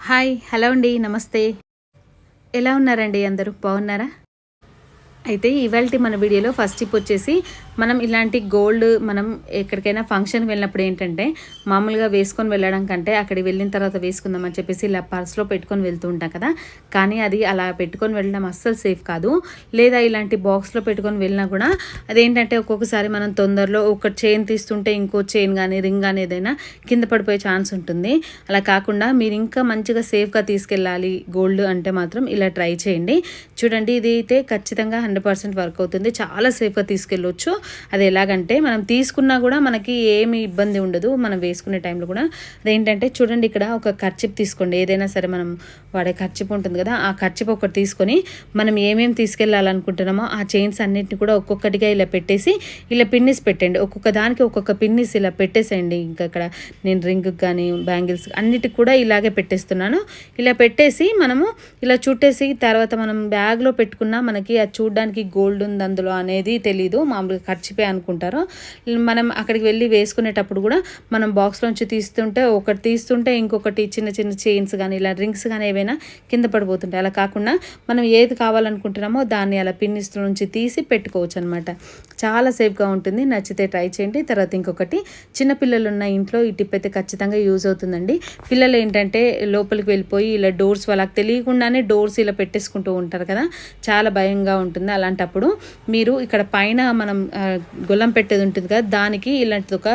Hi hello అండి నమస్తే. ఎలా ఉన్నారండి అందరూ? బాగున్నారా? అయితే ఇవాళ మన వీడియోలో ఫస్ట్ టిప్ వచ్చేసి మనం ఇలాంటి గోల్డ్ మనం ఎక్కడికైనా ఫంక్షన్ వెళ్ళినప్పుడు ఏంటంటే మామూలుగా వేసుకొని వెళ్ళడం కంటే అక్కడికి వెళ్ళిన తర్వాత వేసుకుందామని చెప్పేసి ఇలా పర్స్లో పెట్టుకొని వెళ్తూ ఉంటాం కదా. కానీ అది అలా పెట్టుకొని వెళ్ళడం అస్సలు సేఫ్ కాదు. లేదా ఇలాంటి బాక్స్లో పెట్టుకొని వెళ్ళినా కూడా అదేంటంటే ఒక్కొక్కసారి మనం తొందరలో ఒక చైన్ తీస్తుంటే ఇంకో చైన్ కానీ రింగ్ కానీ ఏదైనా కింద పడిపోయే ఛాన్స్ ఉంటుంది. అలా కాకుండా మీరు ఇంకా మంచిగా సేఫ్గా తీసుకెళ్ళాలి గోల్డ్ అంటే మాత్రం ఇలా ట్రై చేయండి. చూడండి ఇది అయితే ఖచ్చితంగా హండ్రెడ్ పర్సెంట్ వర్క్ అవుతుంది. చాలా సేఫ్గా తీసుకెళ్ళొచ్చు. అది ఎలాగంటే మనం తీసుకున్నా కూడా మనకి ఏమి ఇబ్బంది ఉండదు. మనం వేసుకునే టైంలో కూడా అదేంటంటే చూడండి ఇక్కడ ఒక ఖర్చిప్ తీసుకోండి. ఏదైనా సరే మనం వాడే ఖర్చిప్ ఉంటుంది కదా ఆ ఖర్చిప్ ఒకటి తీసుకొని మనం ఏమేమి తీసుకెళ్ళాలనుకుంటున్నామో ఆ చైన్స్ అన్నింటిని కూడా ఒక్కొక్కటిగా ఇలా పెట్టేసి ఇలా పిన్నిస్ పెట్టండి. ఒక్కొక్క దానికి ఒక్కొక్క పిన్నిస్ ఇలా పెట్టేసేయండి. ఇంకా ఇక్కడ నేను రింగ్ కానీ బ్యాంగిల్స్ అన్నిటికి కూడా ఇలాగే పెట్టేస్తున్నాను. ఇలా పెట్టేసి మనము ఇలా చుట్టేసి తర్వాత మనం బ్యాగ్లో పెట్టుకున్నా మనకి అది చూడడానికి గోల్డ్ ఉంది అందులో అనేది తెలీదు. మామూలుగా ఖర్చిపోయి అనుకుంటారు మనం అక్కడికి వెళ్ళి వేసుకునేటప్పుడు కూడా మనం బాక్స్లోంచి తీస్తుంటే ఒకటి తీస్తుంటే ఇంకొకటి చిన్న చిన్న చైన్స్ కానీ ఇలా రింగ్స్ కానీ ఏవైనా కింద పడిపోతుంటాయి. అలా కాకుండా మనం ఏది కావాలనుకుంటున్నామో దాన్ని అలా పిన్నిస్ నుంచి తీసి పెట్టుకోవచ్చు అనమాట చాలా సేఫ్గా ఉంటుంది. నచ్చితే ట్రై చేయండి. తర్వాత ఇంకొకటి చిన్న పిల్లలు ఉన్న ఇంట్లో ఈ టిప్ అయితే ఖచ్చితంగా యూజ్ అవుతుందండి. పిల్లలు ఏంటంటే లోపలికి వెళ్ళిపోయి ఇలా డోర్స్ వాళ్ళకి తెలియకుండానే డోర్స్ ఇలా పెట్టేసుకుంటూ ఉంటారు కదా చాలా భయంగా ఉంటుంది. అలాంటప్పుడు మీరు ఇక్కడ పైన మనం గొల్లం పెట్టేది ఉంటుంది కదా దానికి ఇలాంటిది ఒక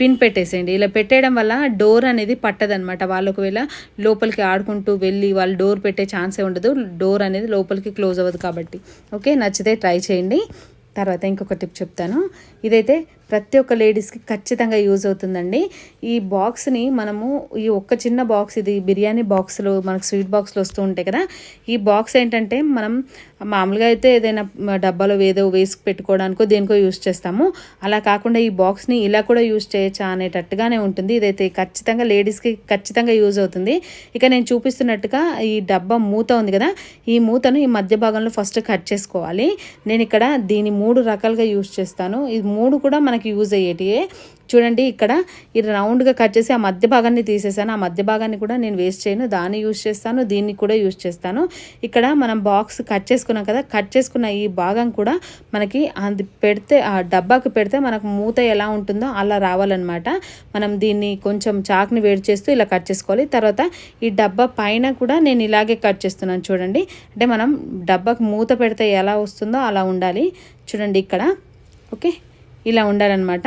పిన్ పెట్టేసేయండి. ఇలా పెట్టేయడం వల్ల డోర్ అనేది పట్టదనమాట వాళ్ళు ఒకవేళ లోపలికి ఆడుకుంటూ వెళ్ళి వాళ్ళు డోర్ పెట్టే ఛాన్సే ఉండదు డోర్ అనేది లోపలికి క్లోజ్ అవ్వదు కాబట్టి. ఓకే నచ్చితే ట్రై చేయండి. తర్వాత ఇంకొక టిప్ చెప్తాను. ఇదైతే ప్రతి ఒక్క లేడీస్కి ఖచ్చితంగా యూజ్ అవుతుందండి. ఈ బాక్స్ని మనము ఈ ఒక్క చిన్న బాక్స్ ఇది బిర్యానీ బాక్స్లో మనకు స్వీట్ బాక్స్లో వస్తూ ఉంటాయి కదా. ఈ బాక్స్ ఏంటంటే మనం మామూలుగా అయితే ఏదైనా డబ్బాలో ఏదో వేసి పెట్టుకోవడానికో దేనికో యూజ్ చేస్తాము. అలా కాకుండా ఈ బాక్స్ని ఇలా కూడా యూజ్ చేయొచ్చా అనేటట్టుగానే ఉంటుంది. ఇదైతే ఖచ్చితంగా లేడీస్కి ఖచ్చితంగా యూజ్ అవుతుంది. ఇక నేను చూపిస్తున్నట్టుగా ఈ డబ్బా మూత ఉంది కదా. ఈ మూతను ఈ మధ్య భాగంలో ఫస్ట్ కట్ చేసుకోవాలి. నేను ఇక్కడ దీని మూడు రకాలుగా యూజ్ చేస్తాను. ఈ మూడు కూడా మనకి యూజ్ అయ్యేటివే చూడండి ఇక్కడ ఈ రౌండ్గా కట్ చేసి ఆ మధ్య భాగాన్ని తీసేసాను. ఆ మధ్య భాగాన్ని కూడా నేను వేస్ట్ చేయను. దాన్ని యూజ్ చేస్తాను. దీన్ని కూడా యూజ్ చేస్తాను. ఇక్కడ మనం బాక్స్ కట్ చేసుకున్నాం కదా కట్ చేసుకున్న ఈ భాగం కూడా మనకి అది పెడితే ఆ డబ్బాకు పెడితే మనకు మూత ఎలా ఉంటుందో అలా రావాలన్నమాట. మనం దీన్ని కొంచెం చాక్ని వేడి చేస్తూ ఇలా కట్ చేసుకోవాలి. తర్వాత ఈ డబ్బా పైన కూడా నేను ఇలాగే కట్ చేస్తున్నాను చూడండి. అంటే మనం డబ్బాకు మూత పెడితే ఎలా వస్తుందో అలా ఉండాలి. చూడండి ఇక్కడ. ఓకే? ఇలా ఉండాలన్నమాట.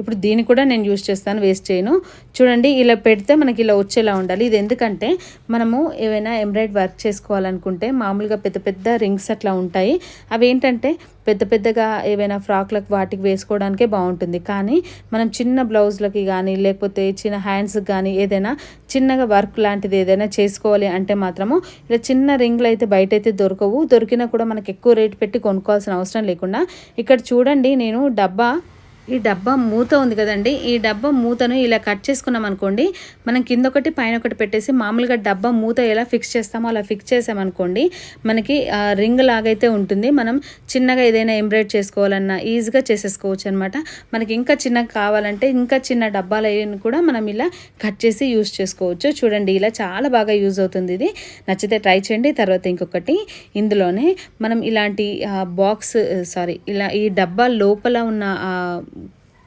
ఇప్పుడు దీన్ని కూడా నేను యూజ్ చేస్తాను వేస్ట్ చేయను. చూడండి ఇలా పెడితే మనకి ఇలా వచ్చేలా ఉండాలి. ఇది ఎందుకంటే మనము ఏవైనా ఎంబ్రాయిడ్ వర్క్ చేసుకోవాలనుకుంటే మామూలుగా పెద్ద పెద్ద రింగ్స్ అట్లా ఉంటాయి. అవి ఏంటంటే పెద్ద పెద్దగా ఏవైనా ఫ్రాక్లకు వాటికి వేసుకోవడానికే బాగుంటుంది. కానీ మనం చిన్న బ్లౌజ్లకి కానీ లేకపోతే చిన్న హ్యాండ్స్కి కానీ ఏదైనా చిన్నగా వర్క్ లాంటిది ఏదైనా చేసుకోవాలి అంటే మాత్రము ఇలా చిన్న రింగ్లు అయితే బయట అయితే దొరకవు. దొరికినా కూడా మనకి ఎక్కువ రేట్ పెట్టి కొనుక్కోవాల్సిన అవసరం లేకుండా. ఇక్కడ చూడండి నేను డబ్బా ఈ డబ్బా మూత ఉంది కదండి. ఈ డబ్బా మూతను ఇలా కట్ చేసుకున్నాం అనుకోండి మనం కింద ఒకటి పైన ఒకటి పెట్టేసి మామూలుగా డబ్బా మూత ఎలా ఫిక్స్ చేస్తామో అలా ఫిక్స్ చేసామనుకోండి మనకి రింగ్ లాగైతే ఉంటుంది. మనం చిన్నగా ఏదైనా ఎంబ్రాయిడ్ చేసుకోవాలన్నా ఈజీగా చేసేసుకోవచ్చు అనమాట మనకి ఇంకా చిన్నగా కావాలంటే ఇంకా చిన్న డబ్బాలు కూడా మనం ఇలా కట్ చేసి యూజ్ చేసుకోవచ్చు. చూడండి ఇలా చాలా బాగా యూజ్ అవుతుంది ఇది. నచ్చితే ట్రై చేయండి. తర్వాత ఇంకొకటి ఇందులోనే మనం ఇలాంటి బాక్స్ సారీ ఇలా ఈ డబ్బా లోపల ఉన్న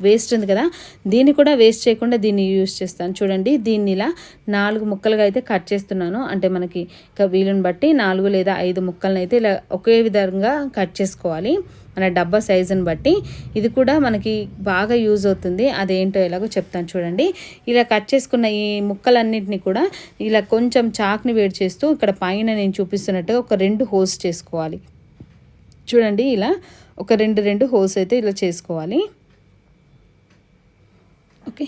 వేస్ట్ ఉంది కదా దీన్ని కూడా వేస్ట్ చేయకుండా దీన్ని యూజ్ చేస్తాను. చూడండి దీన్ని ఇలా నాలుగు ముక్కలుగా అయితే కట్ చేస్తున్నాను. అంటే మనకి ఇక వీలుని బట్టి నాలుగు లేదా ఐదు ముక్కలను అయితే ఇలా ఒకే విధంగా కట్ చేసుకోవాలి. మన డబ్బా సైజుని బట్టి. ఇది కూడా మనకి బాగా యూజ్ అవుతుంది. అదేంటో ఎలాగో చెప్తాను చూడండి. ఇలా కట్ చేసుకున్న ఈ ముక్కలన్నింటినీ కూడా ఇలా కొంచెం చాక్ని వేడి చేస్తూ ఇక్కడ పైన నేను చూపిస్తున్నట్టుగా ఒక రెండు హోల్స్ చేసుకోవాలి. చూడండి ఇలా ఒక రెండు రెండు హోల్స్ అయితే ఇలా చేసుకోవాలి. ఓకే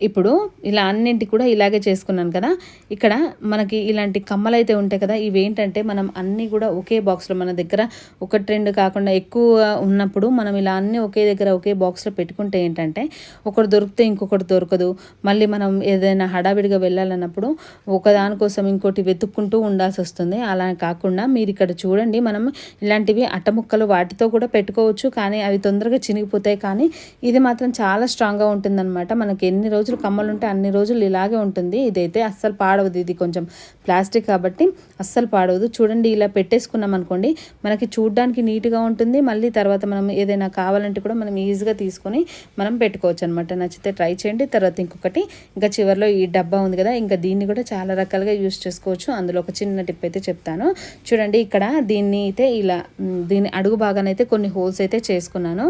ఇప్పుడు ఇలా అన్నింటి కూడా ఇలాగే చేసుకున్నాను కదా. ఇక్కడ మనకి ఇలాంటి కమ్మలు అయితే ఉంటాయి కదా ఇవి ఏంటంటే మనం అన్నీ కూడా ఒకే బాక్స్లో మన దగ్గర ఒకటి రెండు కాకుండా ఎక్కువ ఉన్నప్పుడు మనం ఇలా అన్నీ ఒకే దగ్గర ఒకే బాక్స్లో పెట్టుకుంటే ఏంటంటే ఒకటి దొరికితే ఇంకొకటి దొరకదు. మళ్ళీ మనం ఏదైనా హడావిడిగా వెళ్ళాలన్నప్పుడు ఒకదానికోసం ఇంకోటి వెతుక్కుంటూ ఉండాల్సి వస్తుంది. అలా కాకుండా మీరు ఇక్కడ చూడండి మనం ఇలాంటివి అట్టముక్కలు వాటితో కూడా పెట్టుకోవచ్చు కానీ అవి తొందరగా చినిగిపోతాయి. కానీ ఇది మాత్రం చాలా స్ట్రాంగ్గా ఉంటుందన్నమాట. మనకి ఎన్ని రోజులు రోజులు కమ్మలు ఉంటే అన్ని రోజులు ఇలాగే ఉంటుంది. ఇదైతే అస్సలు పాడవదు. ఇది కొంచెం ప్లాస్టిక్ కాబట్టి అస్సలు పాడవదు. చూడండి ఇలా పెట్టేసుకున్నాం అనుకోండి మనకి చూడడానికి నీట్గా ఉంటుంది. మళ్ళీ తర్వాత మనం ఏదైనా కావాలంటే కూడా మనం ఈజీగా తీసుకొని మనం పెట్టుకోవచ్చు అనమాట నచ్చితే ట్రై చేయండి. తర్వాత ఇంకొకటి ఇంకా చివరిలో ఈ డబ్బా ఉంది కదా ఇంకా దీన్ని కూడా చాలా రకాలుగా యూస్ చేసుకోవచ్చు. అందులో ఒక చిన్న టిప్ అయితే చెప్తాను. చూడండి ఇక్కడ దీన్ని అయితే ఇలా దీని అడుగు భాగానైతే కొన్ని హోల్స్ అయితే చేసుకున్నాను.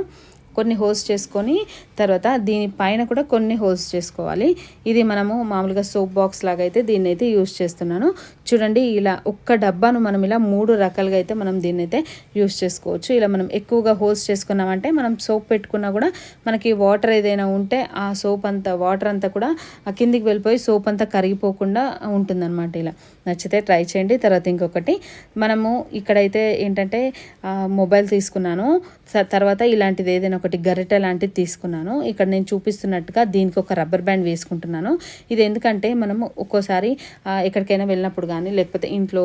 కొన్ని హోల్స్ చేసుకొని తర్వాత దీని పైన కూడా కొన్ని హోల్స్ చేసుకోవాలి. ఇది మనము మామూలుగా సోప్ బాక్స్ లాగా అయితే దీన్ని అయితే యూస్ చేస్తున్నాను. చూడండి ఇలా ఒక్క డబ్బాను మనం ఇలా మూడు రకాలుగా అయితే మనం దీన్ని అయితే యూస్ చేసుకోవచ్చు. ఇలా మనం ఎక్కువగా హోల్స్ చేసుకున్నామంటే మనం సోప్ పెట్టుకున్నా కూడా మనకి వాటర్ ఏదైనా ఉంటే ఆ సోప్ అంతా వాటర్ అంతా కూడా ఆ కిందికి వెళ్ళిపోయి సోప్ అంతా కరిగిపోకుండా ఉంటుందన్నమాట ఇలా. నచ్చితే ట్రై చేయండి. తర్వాత ఇంకొకటి మనము ఇక్కడైతే ఏంటంటే మొబైల్ తీసుకున్నాను. తర్వాత ఇలాంటిది ఏదైనా ఒకటి గరిటె లాంటిది తీసుకున్నాను. ఇక్కడ నేను చూపిస్తున్నట్టుగా దీనికి ఒక రబ్బర్ బ్యాండ్ వేసుకుంటున్నాను. ఇది ఎందుకంటే మనము ఒక్కోసారి ఎక్కడికైనా వెళ్ళినప్పుడు కానీ లేకపోతే ఇంట్లో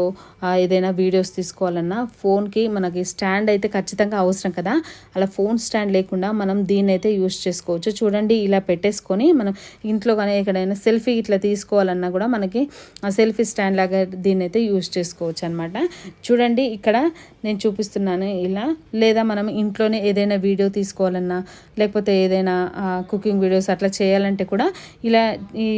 ఏదైనా వీడియోస్ తీసుకోవాలన్నా ఫోన్కి మనకి స్టాండ్ అయితే ఖచ్చితంగా అవసరం కదా. అలా ఫోన్ స్టాండ్ లేకుండా మనం దీన్ని అయితే యూస్ చేసుకోవచ్చు. చూడండి ఇలా పెట్టేసుకొని మనం ఇంట్లో కానీ ఎక్కడైనా సెల్ఫీ ఇట్లా తీసుకోవాలన్నా కూడా మనకి ఆ సెల్ఫీ స్టాండ్ లాగా దీన్ని అయితే యూస్ చేసుకోవచ్చు అనమాట చూడండి ఇక్కడ నేను చూపిస్తున్నాను ఇలా. లేదా మనం ఇంట్లోనే ఏదైనా వీడియో తీసుకోవాలన్నా లేకపోతే ఏదైనా కుకింగ్ వీడియోస్ అట్లా చేయాలంటే కూడా ఇలా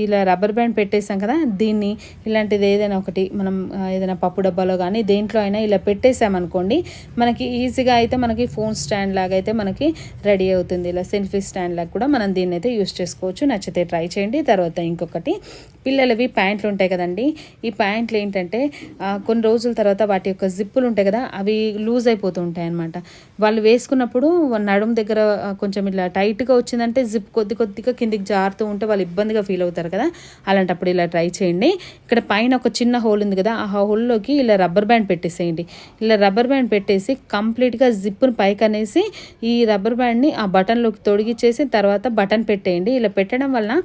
ఇలా రబ్బర్ బ్యాండ్ పెట్టేసాం కదా దీన్ని ఇలాంటిది ఏదైనా ఒకటి మనం ఏదైనా పప్పు డబ్బాలో కానీ దేంట్లో అయినా ఇలా పెట్టేసామనుకోండి మనకి ఈజీగా అయితే మనకి ఫోన్ స్టాండ్ లాగా అయితే మనకి రెడీ అవుతుంది. ఇలా సెల్ఫీ స్టాండ్ లాగా కూడా మనం దీన్ని అయితే యూస్ చేసుకోవచ్చు. నచ్చితే ట్రై చేయండి. తర్వాత ఇంకొకటి పిల్లలవి ప్యాంట్లు ఉంటాయి కదండి ఈ ప్యాంట్ ప్యాంట్లు ఏంటంటే కొన్ని రోజుల తర్వాత వాటి యొక్క జిప్పులు ఉంటాయి కదా అవి లూజ్ అయిపోతూ ఉంటాయి అనమాట వాళ్ళు వేసుకున్నప్పుడు నడుము దగ్గర కొంచెం ఇలా టైట్గా వచ్చిందంటే జిప్ కొద్ది కొద్దిగా కిందికి జారుతూ ఉంటే వాళ్ళు ఇబ్బందిగా ఫీల్ అవుతారు కదా. అలాంటప్పుడు ఇలా ట్రై చేయండి. ఇక్కడ పైన ఒక చిన్న హోల్ ఉంది కదా ఆ హోల్లోకి ఇలా రబ్బర్ బ్యాండ్ పెట్టేసేయండి. ఇలా రబ్బర్ బ్యాండ్ పెట్టేసి కంప్లీట్గా జిప్పును పైకి అనేసి ఈ రబ్బర్ బ్యాండ్ని ఆ బటన్లోకి తొడిగిచ్చేసి తర్వాత బటన్ పెట్టేయండి. ఇలా పెట్టడం వలన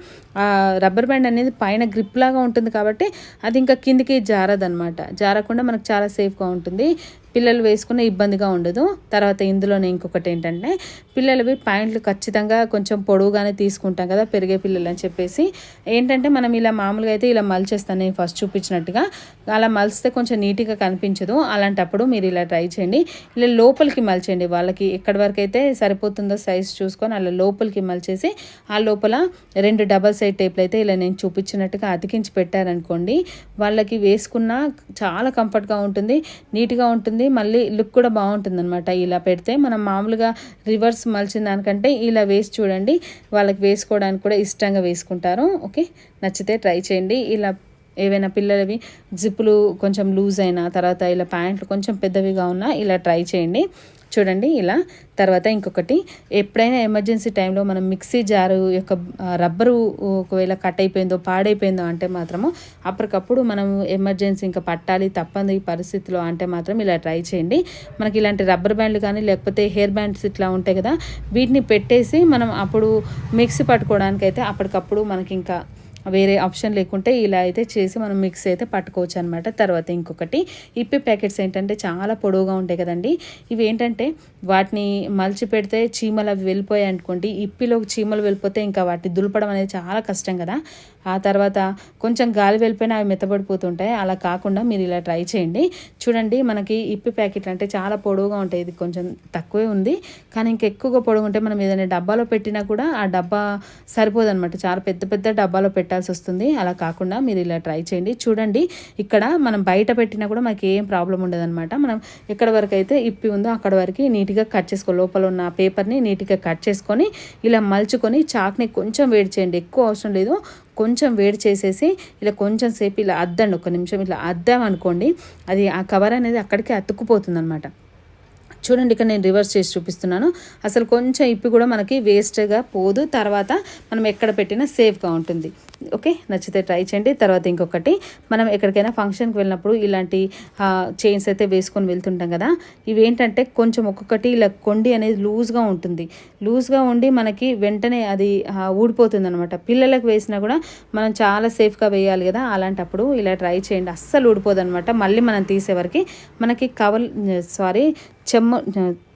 ఆ రబ్బర్ బ్యాండ్ అనేది పైన గ్రిప్ లాగా ఉంటుంది కాబట్టి అది ఇంకా కిందికి జారదనమాట జారకుండా మనకు చాలా సేఫ్గా ఉంటుంది. పిల్లలు వేసుకునే ఇబ్బందిగా ఉండదు. తర్వాత ఇందులోనే ఇంకొకటి ఏంటంటే పిల్లలవి ప్యాంట్లు ఖచ్చితంగా కొంచెం పొడవుగానే తీసుకుంటాం కదా పెరిగే పిల్లలు అని చెప్పేసి. ఏంటంటే మనం ఇలా మామూలుగా అయితే ఇలా మలిచేస్తాను నేను ఫస్ట్ చూపించినట్టుగా. అలా మలిస్తే కొంచెం నీట్గా కనిపించదు. అలాంటప్పుడు మీరు ఇలా ట్రై చేయండి. ఇలా లోపలికి మలిచేయండి. వాళ్ళకి ఎక్కడి వరకు అయితే సరిపోతుందో సైజ్ చూసుకొని అలా లోపలికి మలిచేసి ఆ లోపల రెండు డబల్ సైడ్ టేప్లు అయితే ఇలా నేను చూపించినట్టుగా అతికించి పెట్టారనుకోండి వాళ్ళకి వేసుకున్న చాలా కంఫర్ట్గా ఉంటుంది నీట్గా ఉంటుంది. మళ్ళీ లుక్ కూడా బాగుంటుంది అనమాట ఇలా పెడితే మనం మామూలుగా రివర్స్ మలిచిన దానికంటే ఇలా వేసి చూడండి. వాళ్ళకి వేసుకోవడానికి కూడా ఇష్టంగా వేసుకుంటారు. ఓకే? నచ్చితే ట్రై చేయండి. ఇలా ఏవైనా పిల్లలవి జిప్పులు కొంచెం లూజ్ అయినా తర్వాత ఇలా ప్యాంట్లు కొంచెం పెద్దవిగా ఉన్నా ఇలా ట్రై చేయండి. చూడండి ఇలా. తర్వాత ఇంకొకటి ఎప్పుడైనా ఎమర్జెన్సీ టైంలో మనం మిక్సీ జారు యొక్క రబ్బరు ఒకవేళ కట్ అయిపోయిందో పాడైపోయిందో అంటే మాత్రము అప్పటికప్పుడు మనం ఎమర్జెన్సీ ఇంకా పట్టాలి తప్పని ఈ పరిస్థితిలో అంటే మాత్రం ఇలా ట్రై చేయండి. మనకి ఇలాంటి రబ్బర్ బ్యాండ్లు కానీ లేకపోతే హెయిర్ బ్యాండ్స్ ఇట్లా ఉంటాయి కదా వీటిని పెట్టేసి మనం అప్పుడు మిక్సీ పట్టుకోవడానికైతే అప్పటికప్పుడు మనకి ఇంకా వేరే ఆప్షన్ లేకుంటే ఇలా అయితే చేసి మనం మిక్స్ అయితే పట్టుకోవచ్చు అనమాట తర్వాత ఇంకొకటి ఇప్పి ప్యాకెట్స్ ఏంటంటే చాలా పొడవుగా ఉంటాయి కదండి. ఇవి ఏంటంటే వాటిని మలిచి పెడితే చీమలు అవి వెళ్ళిపోయాయి అనుకోండి. ఇప్పిలో చీమలు వెళ్ళిపోతే ఇంకా వాటిని దులపడం అనేది చాలా కష్టం కదా. ఆ తర్వాత కొంచెం గాలి వెళ్ళిపోయినా అవి మెత్తబడిపోతుంటాయి. అలా కాకుండా మీరు ఇలా ట్రై చేయండి. చూడండి మనకి ఇప్పి ప్యాకెట్లు అంటే చాలా పొడవుగా ఉంటాయి. ఇది కొంచెం తక్కువే ఉంది. కానీ ఇంకా ఎక్కువగా పొడవు ఉంటే మనం ఏదైనా డబ్బాలో పెట్టినా కూడా ఆ డబ్బా సరిపోదన్నమాట. చాలా పెద్ద పెద్ద డబ్బాలో పెట్టాల్సి వస్తుంది. అలా కాకుండా మీరు ఇలా ట్రై చేయండి. చూడండి ఇక్కడ మనం బయట పెట్టినా కూడా మనకి ఏం ప్రాబ్లం ఉండదన్నమాట. మనం ఎక్కడ వరకు అయితే ఇప్పి ఉందో అక్కడ వరకు నీట్గా కట్ చేసుకో లోపల ఉన్న పేపర్ని నీట్గా కట్ చేసుకొని ఇలా మలుచుకొని చాక్ని కొంచెం వేడి చేయండి. ఎక్కువ అవసరం లేదు. కొంచెం వేడి చేసేసి ఇలా కొంచెం సేపు ఇలా అద్దండి ఒక నిమిషం ఇలా అద్దామనుకోండి అది ఆ కవర్ అనేది అక్కడికి అతుక్కుపోతుంది అనమాట చూడండి ఇక్కడ నేను రివర్స్ చేసి చూపిస్తున్నాను. అసలు కొంచెం ఇప్పి కూడా మనకి వేస్ట్గా పోదు. తర్వాత మనం ఎక్కడ పెట్టినా సేఫ్గా ఉంటుంది. ఓకే నచ్చితే ట్రై చేయండి. తర్వాత ఇంకొకటి మనం ఎక్కడికైనా ఫంక్షన్కి వెళ్ళినప్పుడు ఇలాంటి చైన్స్ అయితే వేసుకొని వెళ్తుంటాం కదా ఇవి ఏంటంటే కొంచెం ఒక్కొక్కటి ఇలా కొండి అనేది లూజ్గా ఉంటుంది. లూజ్గా ఉండి మనకి వెంటనే అది ఊడిపోతుంది అనమాట పిల్లలకు వేసినా కూడా మనం చాలా సేఫ్గా వేయాలి కదా అలాంటప్పుడు ఇలా ట్రై చేయండి. అస్సలు ఊడిపోదు అనమాట మళ్ళీ మనం తీసేవరకు మనకి కవర్ సారీ చెమ్మ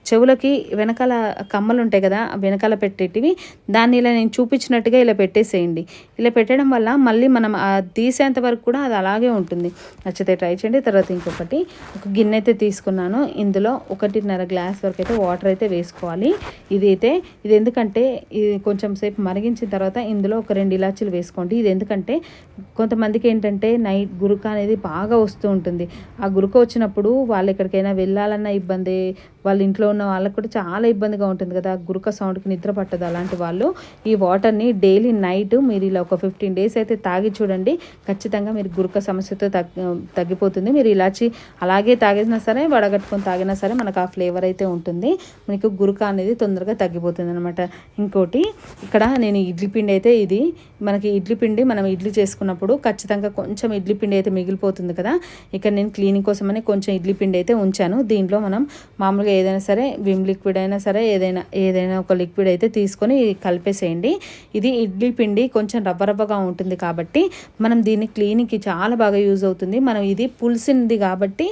చెవులకి వెనకాల కమ్మలు ఉంటాయి కదా వెనకాల పెట్టేటివి దాన్ని ఇలా నేను చూపించినట్టుగా ఇలా పెట్టేసేయండి. ఇలా పెట్టడం వల్ల మళ్ళీ మనం తీసేంత వరకు కూడా అది అలాగే ఉంటుంది. నచ్చితే ట్రై చేయండి. తర్వాత ఇంకొకటి ఒక గిన్నె అయితే తీసుకున్నాను. ఇందులో ఒకటిన్నర గ్లాస్ వరకు అయితే వాటర్ అయితే వేసుకోవాలి. ఇది అయితే ఇది ఎందుకంటే ఇది కొంచెం సేపు మరిగించిన తర్వాత ఇందులో ఒక రెండు ఇలాచీలు వేసుకోండి. ఇది ఎందుకంటే కొంతమందికి ఏంటంటే నైట్ గురుక అనేది బాగా వస్తూ ఉంటుంది. ఆ గురుక వచ్చినప్పుడు వాళ్ళు ఎక్కడికైనా వెళ్ళాలన్న ఇబ్బంది వాళ్ళ ఇంట్లో ఉన్న వాళ్ళకి కూడా చాలా ఇబ్బందిగా ఉంటుంది కదా. గురుక సౌండ్కి నిద్ర పట్టదు అలాంటి వాళ్ళు. ఈ వాటర్ని డైలీ నైట్ మీరు ఇలా ఒక ఫిఫ్టీన్ డేస్ అయితే తాగి చూడండి. ఖచ్చితంగా మీరు గురుక సమస్యతో తగ్గి తగ్గిపోతుంది. మీరు ఇలాచి అలాగే తాగినా సరే వడగట్టుకొని తాగినా సరే మనకు ఆ ఫ్లేవర్ అయితే ఉంటుంది. మీకు గురుక అనేది తొందరగా తగ్గిపోతుంది అనమాట ఇంకోటి ఇక్కడ నేను ఇడ్లీ పిండి అయితే ఇది మనకి ఇడ్లీ పిండి మనం ఇడ్లీ చేసుకున్నప్పుడు ఖచ్చితంగా కొంచెం ఇడ్లీ పిండి అయితే మిగిలిపోతుంది కదా. ఇక్కడ నేను క్లీనింగ్ కోసమని కొంచెం ఇడ్లీ పిండి అయితే ఉంచాను. దీంట్లో మనం మామూలుగా ఏదైనా సరే విమ్ లిక్విడ్ అయినా సరే ఏదైనా ఏదైనా ఒక లిక్విడ్ అయితే తీసుకొని కలిపేసేయండి. ఇది ఇడ్లీ పిండి కొంచెం రవ్వ రవ్వగా ఉంటుంది కాబట్టి మనం దీన్ని క్లీనింగ్కి చాలా బాగా యూజ్ అవుతుంది. మనం ఇది పులిసింది కాబట్టి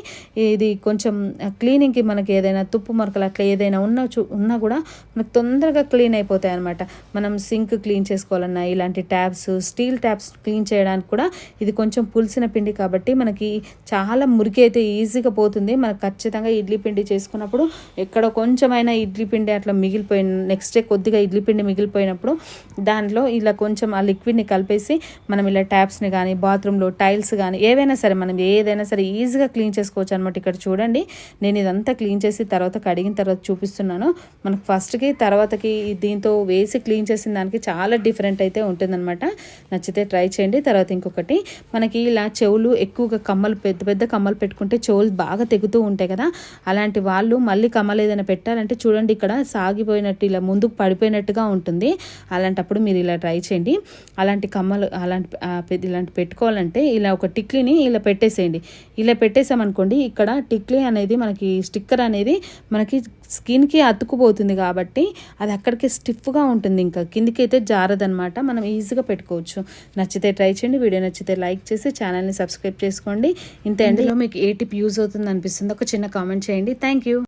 ఇది కొంచెం క్లీనింగ్కి మనకి ఏదైనా తుప్పు మరకలు అట్లా ఏదైనా ఉన్నా చూ ఉన్నా కూడా మనకు తొందరగా క్లీన్ అయిపోతాయి అనమాట మనం సింక్ క్లీన్ చేసుకోవాలన్నా ఇలాంటి ట్యాబ్స్ స్టీల్ ట్యాబ్స్ క్లీన్ చేయడానికి కూడా ఇది కొంచెం పులిసిన పిండి కాబట్టి మనకి చాలా మురికి అయితే ఈజీగా పోతుంది. మనకు ఖచ్చితంగా ఇడ్లీ పిండి చేసుకున్నప్పుడు ఎక్కడ కొంచెమైనా ఇడ్లీ పిండి అట్లా మిగిలిపోయిన నెక్స్ట్ డే కొద్దిగా ఇడ్లీ పిండి మిగిలిపోయినప్పుడు దాంట్లో ఇలా కొంచెం ఆ లిక్విడ్ని కలిపేసి మనం ఇలా ట్యాప్స్ని కానీ బాత్రూంలో టైల్స్ కానీ ఏవైనా సరే మనం ఏదైనా సరే ఈజీగా క్లీన్ చేసుకోవచ్చు అనమాట ఇక్కడ చూడండి నేను ఇదంతా క్లీన్ చేసి తర్వాత కడిగిన తర్వాత చూపిస్తున్నాను. మనకు ఫస్ట్కి తర్వాతకి దీంతో వేసి క్లీన్ చేసిన దానికి చాలా డిఫరెంట్ అయితే ఉంటుందన్నమాట. నచ్చితే ట్రై చేయండి. తర్వాత ఇంకొకటి మనకి ఇలా చెవులు ఎక్కువగా కమ్మలు పెద్ద పెద్ద కమ్మలు పెట్టుకుంటే చెవులు బాగా తెగుతూ ఉంటాయి కదా. అలాంటి వాళ్ళు మళ్ళీ మళ్ళీ కమ్మలు ఏదైనా పెట్టాలంటే చూడండి ఇక్కడ సాగిపోయినట్టు ఇలా ముందుకు పడిపోయినట్టుగా ఉంటుంది. అలాంటప్పుడు మీరు ఇలా ట్రై చేయండి. అలాంటి కమ్మలు అలాంటి ఇలాంటి పెట్టుకోవాలంటే ఇలా ఒక టిక్లీని ఇలా పెట్టేసేయండి. ఇలా పెట్టేసామనుకోండి ఇక్కడ టిక్లీ అనేది మనకి స్టిక్కర్ అనేది మనకి స్కిన్కి అతుక్కుపోతుంది కాబట్టి అది అక్కడికి స్టిఫ్గా ఉంటుంది ఇంకా. కిందికి అయితే జారదనమాట మనం ఈజీగా పెట్టుకోవచ్చు. నచ్చితే ట్రై చేయండి. వీడియో నచ్చితే లైక్ చేసి ఛానల్ని సబ్స్క్రైబ్ చేసుకోండి. ఇంతే అండి. మీకు ఏ టిప్ యూజ్ అవుతుంది అనిపిస్తుంది ఒక చిన్న కామెంట్ చేయండి. Thank you.